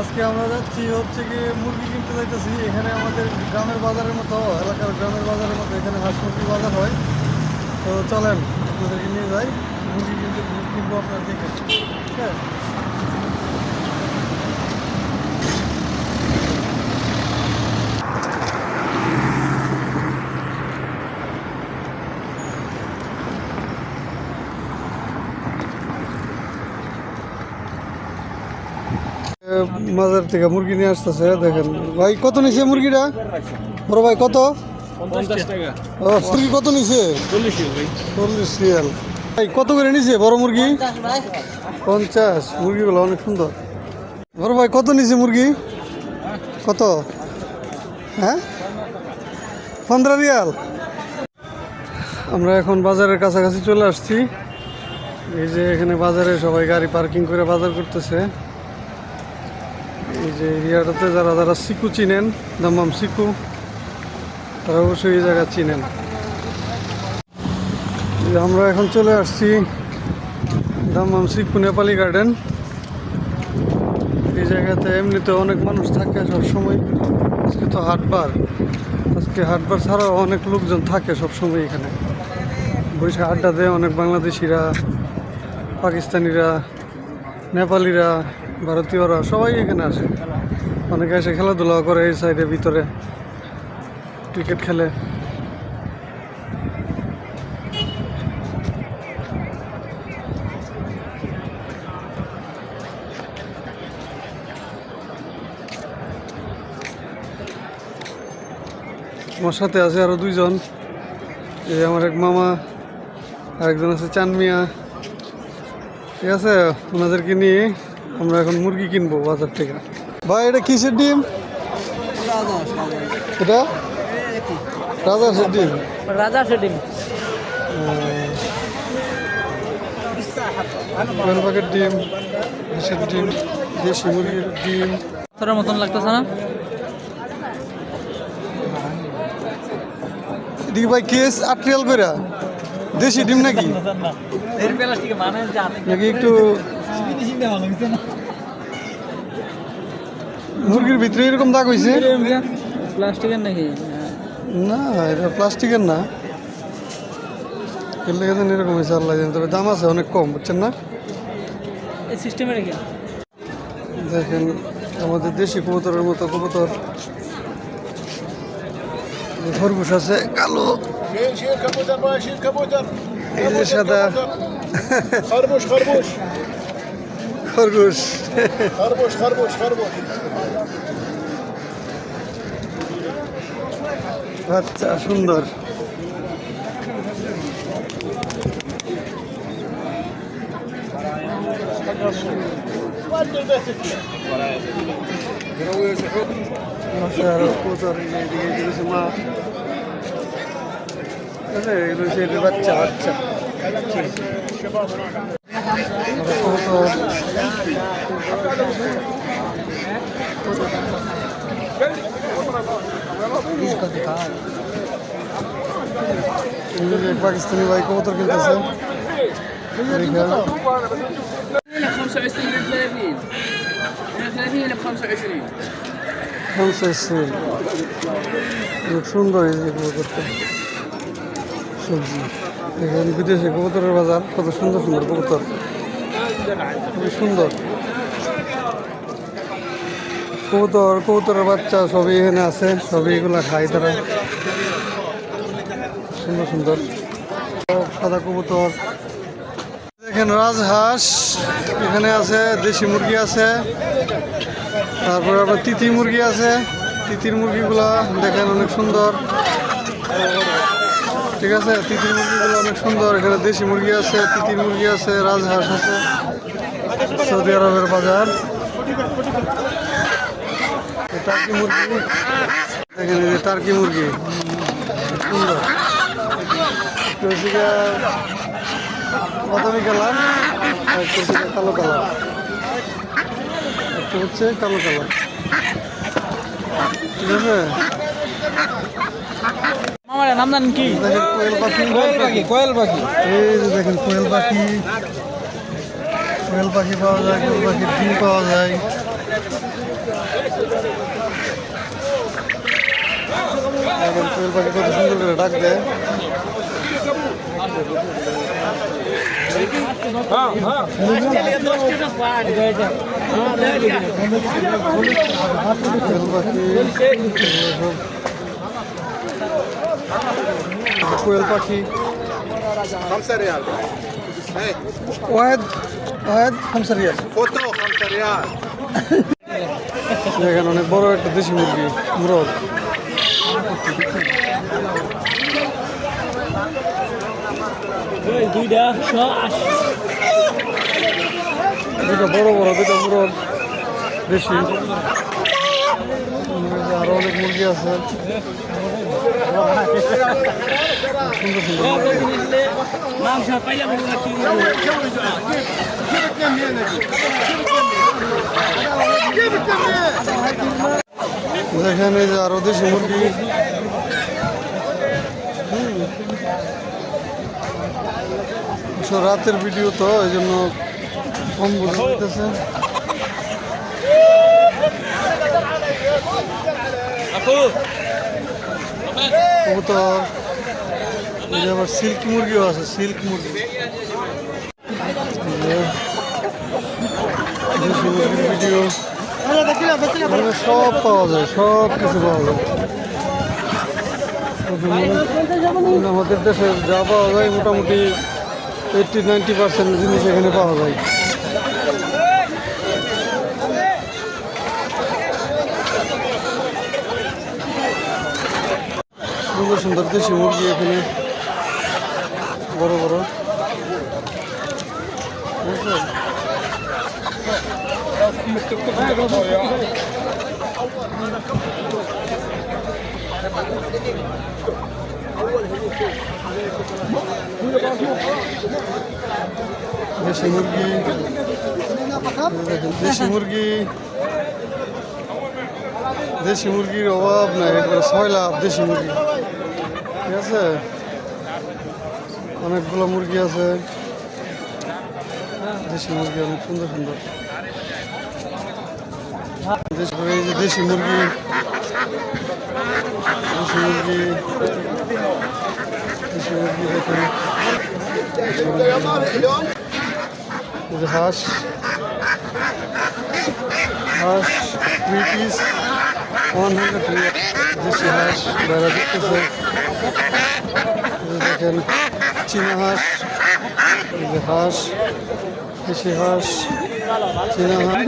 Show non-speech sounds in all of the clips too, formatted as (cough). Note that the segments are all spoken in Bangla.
আজকে আমরা যাচ্ছি হচ্ছে কি মুরগি কিনতে যাইতেছি। এখানে আমাদের গ্রামের বাজারের মতো, এলাকার গ্রামের বাজারের মতো এখানে হাঁস মুরগি বাজার হয়। তো চলেন, আপনাদেরকে নিয়ে যাই। মুরগি কিনতে কিনবো আপনার দেখে ঠিক আছে? বাজার থেকে মুরগি নিয়ে আসতেছে দেখেন। ভাই কত নিছে মুরগিটা? বড় ভাই কত? ও মুরগি কত নিছে? চল্লিশ রিয়াল। ভাই কত করে নিছে বড় মুরগি? পঞ্চাশ। মুরগিগুলো অনেক সুন্দর। বড় ভাই কত নিছে মুরগি? কত? হ্যাঁ? পনেরো রিয়াল। আমরা এখন বাজারের কাছাকাছি চলে আসছি। এই যে এখানে বাজারে সবাই গাড়ি পার্কিং করে বাজার করতেছে। এই যে এরিয়াটাতে যারা যারা সিকু চিনেন, দাম্মাম সিকু তারা অবশ্যই এই জায়গা চিনেন। আমরা এখন চলে আসছি দাম্মাম সিকু নেপালি গার্ডেন। এই জায়গাতে এমনিতে অনেক মানুষ থাকে সবসময়। আজকে তো হাটবার। আজকে হাটবার ছাড়াও অনেক লোকজন থাকে সবসময় এখানে। বৈশাখ আড্ডা দেয় অনেক বাংলাদেশিরা, পাকিস্তানিরা, নেপালিরা। ভারতীয়রা সবাই এখানে আসে। অনেকে এসে খেলাধুলা করে এই সাইডের ভিতরে ক্রিকেট খেলে। আমার সাথে আছে আরও দুইজন। এই আমার এক মামা, আরেকজন আছে চান মিয়া ঠিক আছে ওনাদেরকে নিয়ে আমরা এখন মুরগি কিনবো বাজার থেকে। ভাই এটা কিসের ডিম? এটা? রাজাসের ডিম। রাজা কোয়েল পাখির ডিম ডিম দেশি মুরগির ডিম। তোর মতন লাগতেছে না? এদিকে ভাই কেস আট রিয়াল করে দেশি ডিম নাকি? নাকি একটু মুরগির ভিতরে এরকম দাগ হয়েছে প্লাস্টিকের নাকি? না এটা প্লাস্টিকের না। কেলে লেগে এরকম হয়েছে আল্লাহ জানি। তবে দাম আছে অনেক কম বুঝছেন না? এই সিস্টেমে রেখে। দেখেন আমাদের দেশি কবুতরের মতো কবুতর। খরগোশ আছে কালো। খরগোশ। খরগোশ। kar boş, kar boş, kar boş. আচ্ছা সুন্দর বাচ্চা বাচ্চা পাকিস্তানি ভাই কবুতর কিনতেছে দেখেন 25 ل 30 30 ل 25 পঞ্চাশ সেল অনেক সুন্দর কবুতরটা সবজি দেখেন বিদেশে কবুতরের বাজার, কত সুন্দর সুন্দর কবুতর। খুবই সুন্দর। কবুতর, কবুতরের বাচ্চা সবই এখানে আছে, সবই এগুলা খায় তারা। সুন্দর সুন্দর। সাদা কবুতর। দেখেন রাজহাঁস, এখানে আছে, দেশি মুরগি আছে। তারপরে আপনার তিতি মুরগি আছে। তিতির মুরগিগুলা দেখেন অনেক সুন্দর। ঠিক আছে? তিতির মুরগিগুলো অনেক সুন্দর। এখানে দেশি মুরগি আছে, তিতির মুরগি আছে, রাজহাঁস আছে। সৌদি আরবের বাজার। টার্কি মুরগি। দেখেন এই যে টার্কি মুরগি। সুন্দর বাদামি কালার আর একটু কালো কালার। একটু হচ্ছে কালো কালার। ঠিক আছে? নাম জানেন কি? কোয়েল পাখি। কোয়েল পাখি কোয়েল পাখি। এই যে দেখেন কোয়েল পাখি। কোয়েল পাখি পাওয়া যায় কোয়েল পাখির ডিম পাওয়া যায়। এবং ফুল পাখি কত সুন্দর করে ডাক দেয় কোয়েল পাখি ওয়াহেদ ওয়াহেদ খামসারিয়াল কত খামসারিয়াল এখানে অনেক বড় একটা দেশি মুরগি মুরগ দুইটা একশো আশি দুটো বড় বড় দুটো মুরগ দেশি আরও অনেক মুরগি আছে সুন্দর সুন্দর মুরগি। মাংস পাইলে বলব কি দেখেন এই যে আরও দেশি মুরগি হুম। অবশ্য রাতের ভিডিও তো এই জন্য কম বোঝা যাইতেছে কবুতর আবার সিল্ক মুরগিও আছে সিল্ক মুরগি। ভিডিও। সব পাওয়া যায় সব কিছু পাওয়া যায়। আমাদের দেশে যা পাওয়া যায় মোটামুটি এইটটি নাইনটি পার্সেন্ট জিনিস এখানে পাওয়া যায়। সুন্দর সুন্দর দেশি মুরগি এখানে। বড় বড়? দেশি মুরগি। দেশি মুরগি। দেশি মুরগির অভাব নাই, একবারে ছয় লাভ দেশি মুরগি। ঠিক আছে? অনেকগুলো মুরগি আছে। দেশি মুরগি অনেক সুন্দর সুন্দর। দেশি মুরগি। হাঁস হাঁস থ্রি পিস ওয়ান হান্ড্রেড দেশি হাঁস বাইরে দেখতেছে দেখেন চীনা হাঁস হাঁস দেশি হাঁস চীনা হাঁস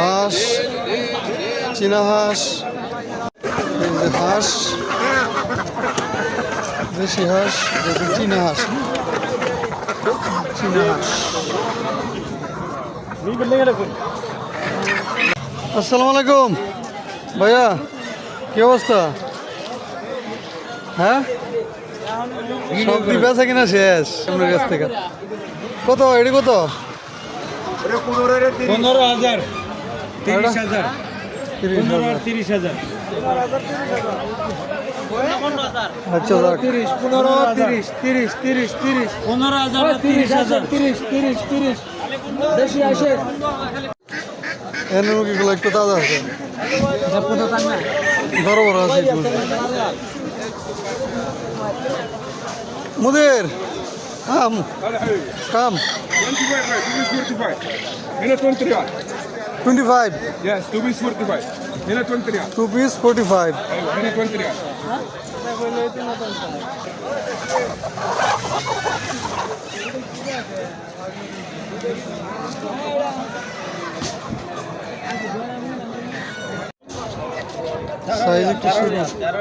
হাঁস চীনা হাঁস যে হাঁস দেশি হাঁস দেখুন চীনা হাঁস। চীনা হাঁস। আসসালামু আলাইকুম। ভাইয়া কি অবস্থা? হ্যাঁ? সব বেচা কিনা শেষ? আপনার কাছ থেকে। কত? এটি কত? পনেরো হাজার তিরিশ হাজার। তিরিশ হাজার। আচ্ছা তিরিশ পনেরো তিরিশ তিরিশ তিরিশ তিরিশ পনেরো হাজার তিরিশ হাজার তিরিশ তিরিশ তিরিশ বেশি আসে এনে মুরগিগুলো একটু তাজা আছে বড় বড় আছে মুদির কাম কাম 25 right, two piece 45. Hina 20 riyal. Twenty five Yes, two piece 45. Hina 20 riyal. Two piece forty five Aywa, hina 20 riyal. Size একটু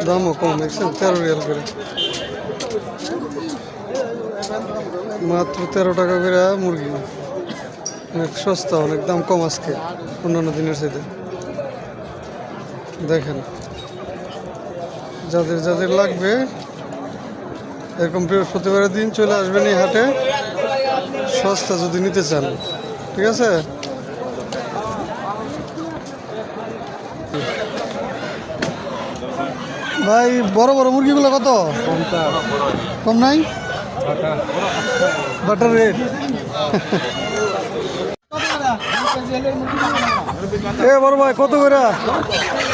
দামও কম দেখছেন তেরো রিয়াল করে মাত্র তেরো টাকা করে মুরগি অনেক সস্তা অনেক দাম কম আজকে অন্যান্য দিনের সাথে দেখেন। যাদের যাদের লাগবে, এরকম বৃহস্পতিবারের দিন চলে আসবেন এই হাটে। সস্তা যদি নিতে চান, ঠিক আছে? ভাই, বড় বড় মুরগিগুলো কত? কম নাই? বাটার রেট এ বড় ভাই, কত করে?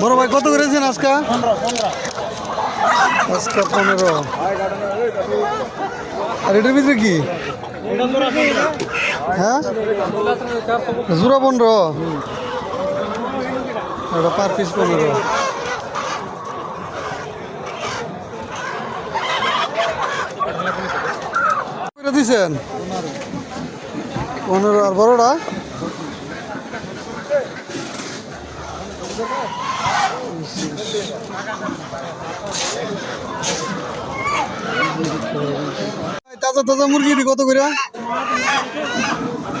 বড় ভাই, কত করেছেন আজকে? আজকে পনেরো। আর এটার ভিতরে কি? হ্যাঁ? জোড়া পনেরো। পার পিস পনেরো। দিছেন পনেরো আর বড়টা? তাজা তাজা মুরগি দি কত করে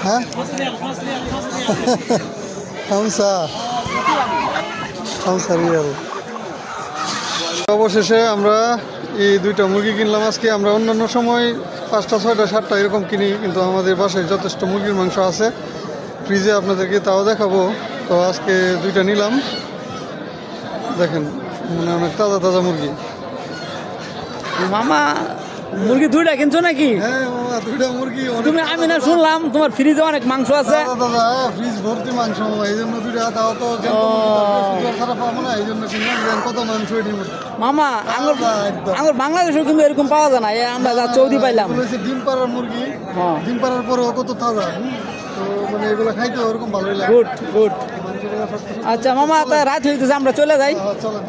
হ্যাঁ? (laughs) হামসা হামসা রিয়াল অবশেষে আমরা এই দুইটা মুরগি কিনলাম। আজকে আমরা অন্যান্য সময় পাঁচটা ছয়টা সাতটা এরকম কিনি কিন্তু আমাদের বাসায় যথেষ্ট মুরগির মাংস আছে। ফ্রিজে আপনাদেরকে তাও দেখাবো। তো আজকে দুইটা নিলাম। দেখেন মানে অনেক তাজা তাজা মুরগি। মামা মুরগি দুইটা কিনছো নাকি? হ্যাঁ দুইটা মুরগি তুমি আমি না শুনলাম তোমার ফ্রিজে অনেক মাংস আছে। দাদা ফ্রিজ ভর্তি মাংস এই জন্য দুইটা তাও তো ছাড়া পাবো না এই জন্য কত মাংস এটি মামা তাজা একদম। বাংলাদেশেও কিন্তু এরকম পাওয়া যায় না আমরা যা চৌদি পাইলাম। হচ্ছে ডিম পাড়ার মুরগি। হ্যাঁ। ডিম পাড়ার পরেও কত তাজা। তো মানে এগুলো খাইতে ওরকম ভালোই লাগে। গুড গুড আচ্ছা মামা তা রাত হইতেছে আমরা চলে যাই। হ্যাঁ, চলেন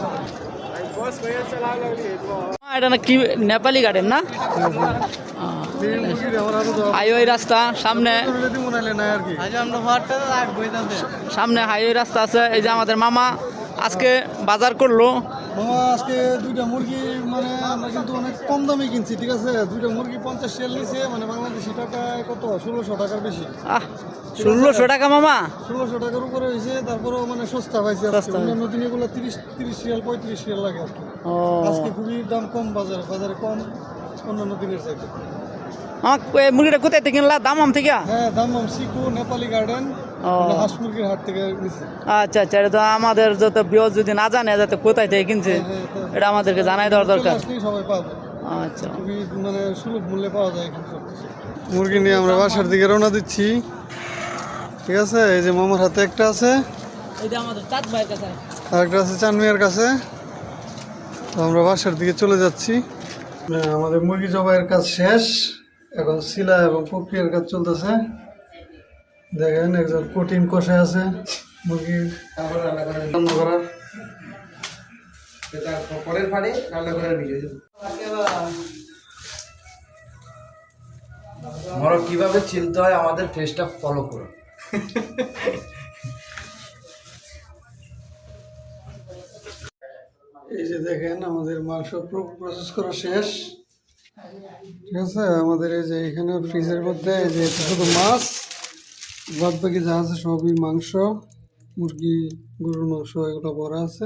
এটা না কি নেপালি গার্ডেন না? হাইওয়ে রাস্তা সামনে। মনে সামনে হাইওয়ে রাস্তা আছে এই যে আমাদের মামা আজকে বাজার করল। মামা আজকে দুইটা মুরগি মানে আমরা কিন্তু অনেক কম দামে কিনছি ঠিক আছে? দুইটা মুরগি পঞ্চাশ শেল নিছে মানে বাংলাদেশি টাকায় কত? ষোলোশো টাকার বেশি। আহ ষোলোশো টাকা মামা? ষোলোশো টাকার উপরে হয়েছে তারপরেও মানে সস্তা পাইছে সস্তা। অন্যান্য দিন এগুলো তিরিশ তিরিশ রিয়াল পঁয়ত্রিশ রিয়াল লাগে আর কি আজকে খুবই দাম কম বাজারে বাজারে কম অন্যান্য দিনের চাইতে। মামা মুরগিটা কোথায় থেকে কিনলা দাম থেকে? হ্যাঁ দাম দাম সিকু নেপালি গার্ডেন ও। হাঁস মুরগির হাট থেকে আচ্ছা আচ্ছা এটা তো আমাদের যত বিয় যদি না জানে যাতে কোথায় থেকে কিনছে এটা আমাদেরকে জানাই দেওয়ার দরকার। সবাই পাবে আচ্ছা। মানে সুলভ মূল্যে পাওয়া যায় মুরগি নিয়ে আমরা বাসার দিকে রওনা দিচ্ছি। ঠিক আছে? এই যে মামার হাতে একটা আছে। এটা আমাদের চাঁদ ভাইয়ের কাছে আর একটা আছে চানমিয়ার কাছে। তো আমরা বাসার দিকে চলে যাচ্ছি। হ্যাঁ, আমাদের মুরগি জবাইয়ের কাজ শেষ। এখন শিলা এবং প্রক্রিয়ার কাজ চলতেছে। দেখেন একজন কঠিন কষে আছে মুরগির রান্না করার পরের রান্না কীভাবে চিনতে হয় আমাদের ফেসটা ফলো করো। এই যে দেখেন আমাদের মাংস প্রসেস করা শেষ। ঠিক আছে, আমাদের এই যে এখানে ফ্রিজের মধ্যে এই যে শুধু মাছ বাদ বাকি যা আছে সবই মাংস, মুরগি, গরুর মাংস, এগুলো বড় আছে।